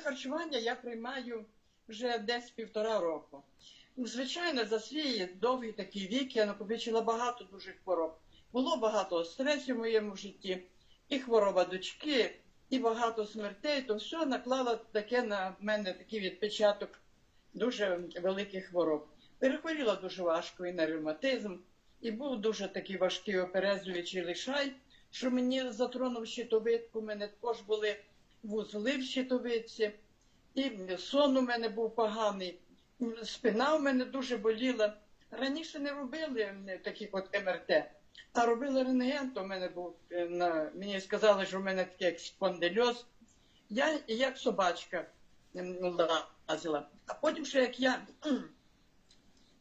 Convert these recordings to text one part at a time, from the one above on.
Харчування я приймаю вже десь півтора року. Звичайно, за свій довгий такий вік я накопичила багато дуже хвороб. Було багато стресів в моєму житті, і хвороба дочки, і багато смертей. То все наклало таке на мене такий відпечаток дуже великих хвороб. Перехворіла дуже важко і на ревматизм, і був дуже такий важкий оперезуючий лишай, що мені затронув щитовидку. Мене також були вузли в щитовидці, і сон у мене був поганий, спина у мене дуже боліла. Раніше не робили таких от МРТ, а робили рентген, то в мене був е, на мені сказали, що в мене такий як. Я як собачка лазила. А потім, ще як я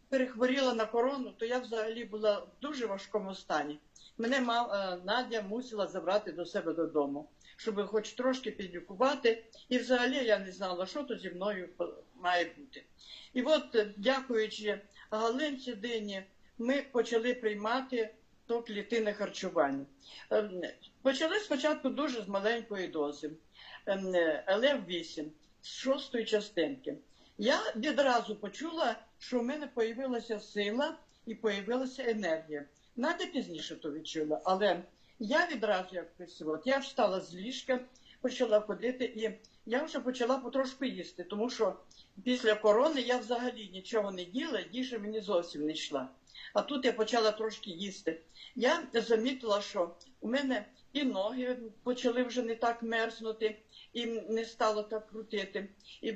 перехворіла на корону, то я взагалі була в дуже важкому стані. Мене мав, е, Надя мусила забрати до себе додому, щоб хоч трошки підлікувати. І взагалі я не знала, що то зі мною має бути. І от, е, дякуючи Галинці Дині, ми почали приймати то клітинне харчування. Ем, Почали спочатку дуже з маленької дози, ем, ЛФ-8, з шостої частинки. Я відразу почула, що в мене з'явилася сила і з'явилася енергія. Надя пізніше то відчула, але я відразу якось от, я встала з ліжка, почала ходити, і я вже почала потрошку їсти, тому що після корони я взагалі нічого не їла, їжа мені зовсім не йшла. А тут я почала трошки їсти. Я замітила, що у мене і ноги почали вже не так мерзнути, і не стало так крутити. І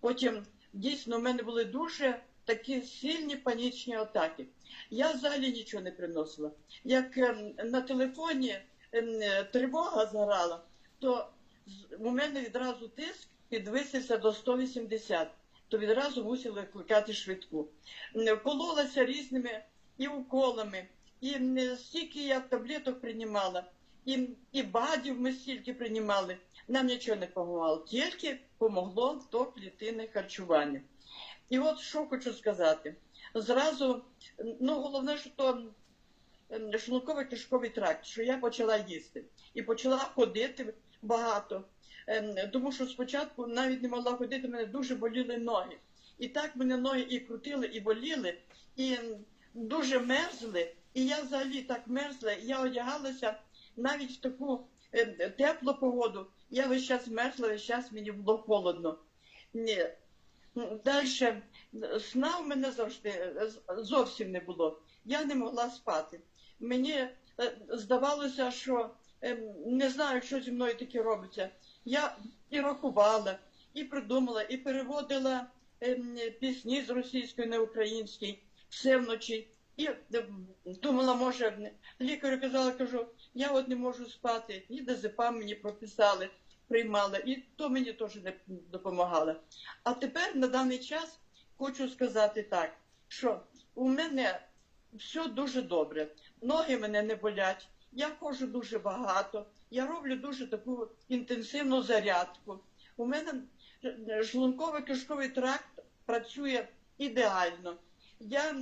потім дійсно в мене були дуже такі сильні панічні атаки. Я взагалі нічого не приносила. Як ем, на телефоні ем, тривога згорала, то у мене відразу тиск підвисився до 180, то відразу мусили викликати швидку. Кололася різними і уколами, і стільки я таблеток приймала, і, і бадів ми стільки приймали. Нам нічого не допомагало, тільки помогло то клітинне харчування. І от що хочу сказати. Зразу, ну головне, що то шлунково кишковий тракт, що я почала їсти і почала ходити багато. Ем, Тому що спочатку навіть не могла ходити, мене дуже боліли ноги. І так мене ноги і крутили, і боліли, і дуже мерзли. І я взагалі так мерзла, я одягалася навіть в таку ем, теплу погоду. Я весь час мерзла, весь час мені було холодно. Далі сна в мене завжди е, зовсім не було. Я не могла спати. Мені е, здавалося, що е, не знаю, що зі мною таке робиться. Я і рахувала, і придумала, і переводила пісні з російської на український все вночі. І думала, може, лікарю казала, кажу, я от не можу спати, і дезепам мені прописали, приймала, і то мені теж допомагало. А тепер на даний час хочу сказати так, що у мене все дуже добре. Ноги мене не болять, я ходжу дуже багато, я роблю дуже таку інтенсивну зарядку. У мене шлунково кишковий тракт працює ідеально. Я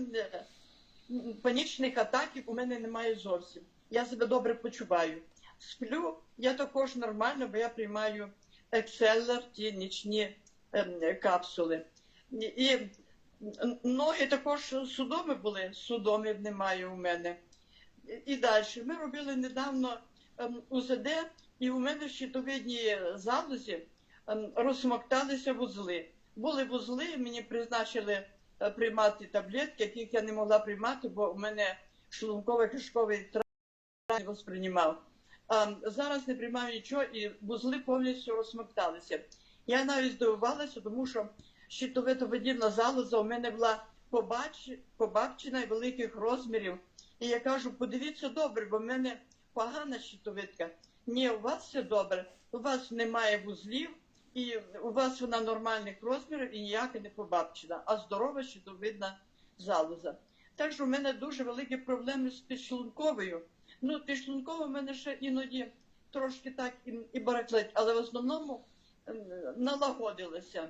панічних атаків у мене немає зовсім. Я себе добре почуваю. Сплю я також нормально, бо я приймаю екселер, ті нічні ем, капсули. І, ноги також судоми були, судомів немає у мене. І, далі. Ми робили недавно ем, УЗД, і у мене в щитовидній залозі ем, розсмокталися вузли. Були вузли, мені призначили е, приймати таблетки, яких я не могла приймати, бо у мене шлунково-кишковий тракт не восприймав. Зараз не приймаю нічого, і вузли повністю розсмокталися. Я навіть здивувалася, тому що щитовидна залоза у мене була побач... побачена і великих розмірів. І я кажу, подивіться добре, бо в мене погана щитовидка. Ні, у вас все добре, у вас немає вузлів, і у вас вона нормальних розмірів і ніяка не побабчена, а здорова щитовидна залоза. Так що в мене дуже великі проблеми з підшлунковою. Ну, підшлунково в мене ще іноді трошки так і, і барахлить, але в основному ем, налагодилося.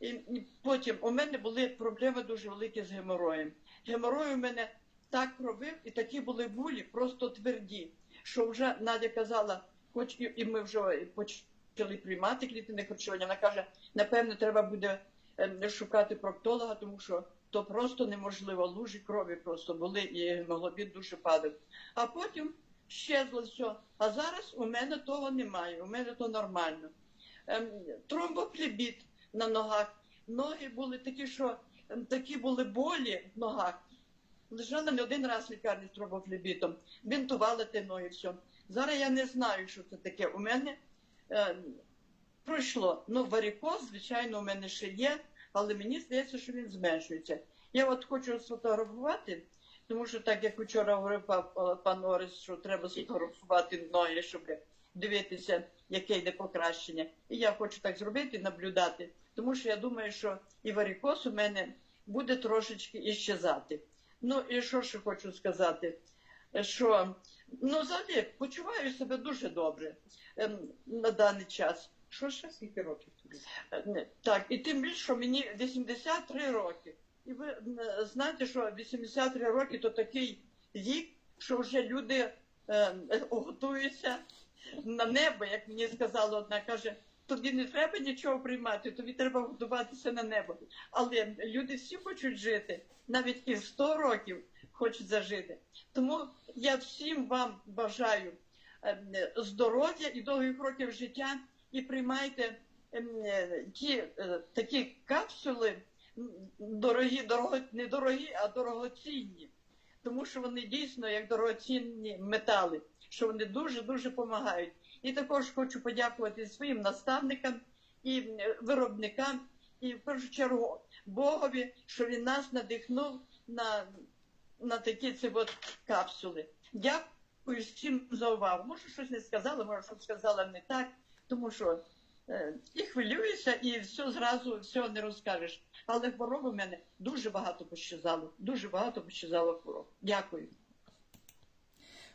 І, і потім у мене були проблеми дуже великі з геморроєм. Геморой у мене так робив, і такі були болі, просто тверді, що вже Надя казала, хоч і, і ми вже почали приймати клітини харчування. Вона каже, напевно, треба буде ем, шукати проктолога, тому що то просто неможливо. Лужі крові просто були і гемоглобін дуже падав. А потім щезло все. А зараз у мене того немає. У мене то нормально. Ем, тромбофлебіт на ногах. Ноги були такі, що ем, такі були болі в ногах. Лежала не один раз в лікарні з тромбофлебітом, бінтували ті ноги, все. Зараз я не знаю, що це таке. У мене е, пройшло. Ну, варикоз, звичайно, у мене ще є, але мені здається, що він зменшується. Я от хочу сфотографувати, тому що так як вчора говорив пан Орес, що треба сфотографувати ноги, щоб дивитися, яке йде покращення. І я хочу так зробити, наблюдати, тому що я думаю, що і варикоз у мене буде трошечки іщезати. Ну і що ще хочу сказати? Що ну взагалі почуваю себе дуже добре ем, на даний час. Що ще? Скільки років? Е, Так, і тим більше, що мені 83 роки. І ви знаєте, що 83 роки то такий вік, що вже люди е, е, готуються на небо, як мені сказала одна, каже, тобі не треба нічого приймати, тобі треба готуватися на небо. Але люди всі хочуть жити, навіть і в 100 років хочуть зажити. Тому я всім вам бажаю е, здоров'я і довгих років життя і приймайте е, ті е, такі капсули дорогі, дорого, не дорогі, а дорогоцінні. Тому що вони дійсно як дорогоцінні метали, що вони дуже-дуже допомагають. І також хочу подякувати своїм наставникам і е, виробникам, і в першу чергу Богові, що він нас надихнув на, на такі ці от капсули. Дякую всім за увагу. Може, щось не сказала, може, щось сказала не так, тому що е, і хвилююся, і все зразу все не розкажеш. Але хвороби в мене дуже багато пощазало, дуже багато пощазало хвороб. Дякую.